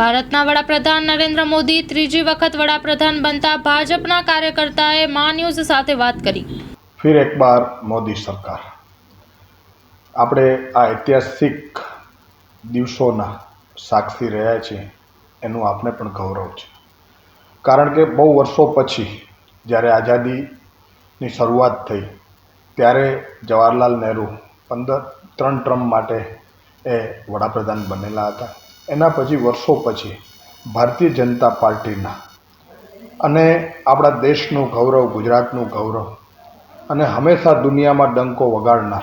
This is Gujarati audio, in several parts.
ભારતના વડાપ્રધાન નરેન્દ્ર મોદી ત્રીજી વખત વડાપ્રધાન બનતા ભાજપના કાર્યકર્તાએ મા ન્યૂઝ સાથે વાત કરી. ફિર એક બાર મોદી સરકાર. આપણે આ ઐતિહાસિક દિવસોના સાક્ષી રહ્યા છીએ, એનું આપણે પણ ગૌરવ છે. કારણ કે બહુ વર્ષો પછી જ્યારે આઝાદીની શરૂઆત થઈ, ત્યારે જવાહરલાલ નહેરુ પંદર, ત્રણ ટ્રમ માટે એ વડાપ્રધાન બનેલા હતા. એના પછી વર્ષો પછી ભારતીય જનતા પાર્ટીના અને આપણા દેશનું ગૌરવ, ગુજરાતનું ગૌરવ અને હંમેશા દુનિયામાં ડંકો વગાડનાર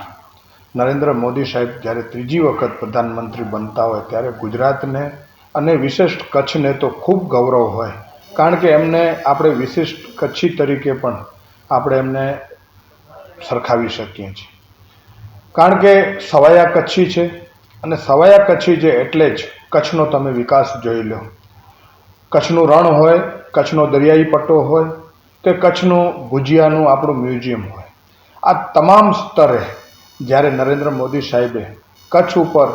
નરેન્દ્ર મોદી સાહેબ જ્યારે ત્રીજી વખત પ્રધાનમંત્રી બનતા હોય ત્યારે ગુજરાતને અને વિશિષ્ટ કચ્છને તો ખૂબ ગૌરવ હોય. કારણ કે એમને આપણે વિશિષ્ટ કચ્છી તરીકે પણ આપણે એમને સરખાવી શકીએ છીએ. કારણ કે સવાયા કચ્છી છે અને સવાયા કચ્છી છે એટલે જ કચ્છનો તમે વિકાસ જોઈ લો. કચ્છનું રણ હોય, કચ્છનો દરિયાઈ પટ્ટો હોય, કે કચ્છનું ભુજિયાનું આપણું મ્યુઝિયમ હોય. આ તમામ સ્તરે જ્યારે નરેન્દ્ર મોદી સાહેબે કચ્છ ઉપર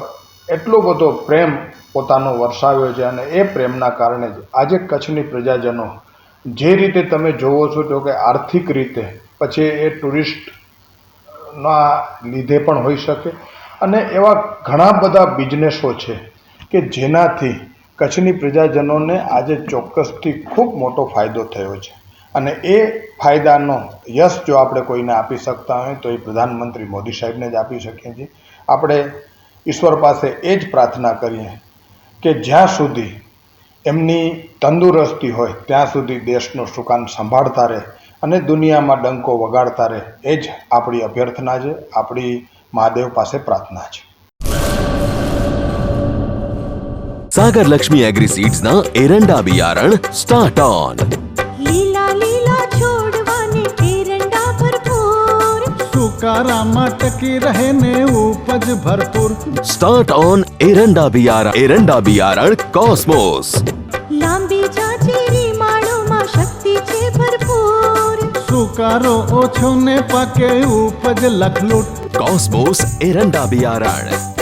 એટલો બધો પ્રેમ પોતાનો વરસાવ્યો છે અને એ પ્રેમના કારણે જ આજે કચ્છની પ્રજાજનો જે રીતે તમે જોવો છો તો કે આર્થિક રીતે, પછી એ ટુરિસ્ટના લીધે પણ હોઈ શકે અને એવા ઘણા બધા બિઝનેસો છે કે જેનાથી કચ્છની પ્રજાજનોને આજે ચોક્કસથી ખૂબ મોટો ફાયદો થયો છે. અને એ ફાયદાનો યશ જો આપણે કોઈને આપી શકતા હોય તો એ પ્રધાનમંત્રી મોદી સાહેબને જ આપી શકીએ છીએ. આપણે ઈશ્વર પાસે એ જ પ્રાર્થના કરીએ કે જ્યાં સુધી એમની તંદુરસ્તી હોય, ત્યાં સુધી દેશનું સુકાન સંભાળતા રહે અને દુનિયામાં ડંકો વગાડતા રહે, એ જ આપણી અભ્યર્થના છે. આપણી મહાદેવ પાસે પ્રાર્થના છે સાગર લક્ષ્મી એગ્રી સીડ્સ ના એરંડા બિયારણ સ્ટાર્ટ ઓન લીલા લીલા છોડવાને એરંડા ભરપૂર સુકારામાં ટકી રહેને ઉપજ ભરપૂર સ્ટાર્ટ ઓન એરંડા બિયારણ એરંડા બિયારણ કોસ્મોસ લાંબી જાચેરી માળોમાં શક્તિ છે ભરપૂર સુકારો ઓછો ને પાકે ઉપજ લખલૂટ કોસ્બોસ એરંડા બિયારણ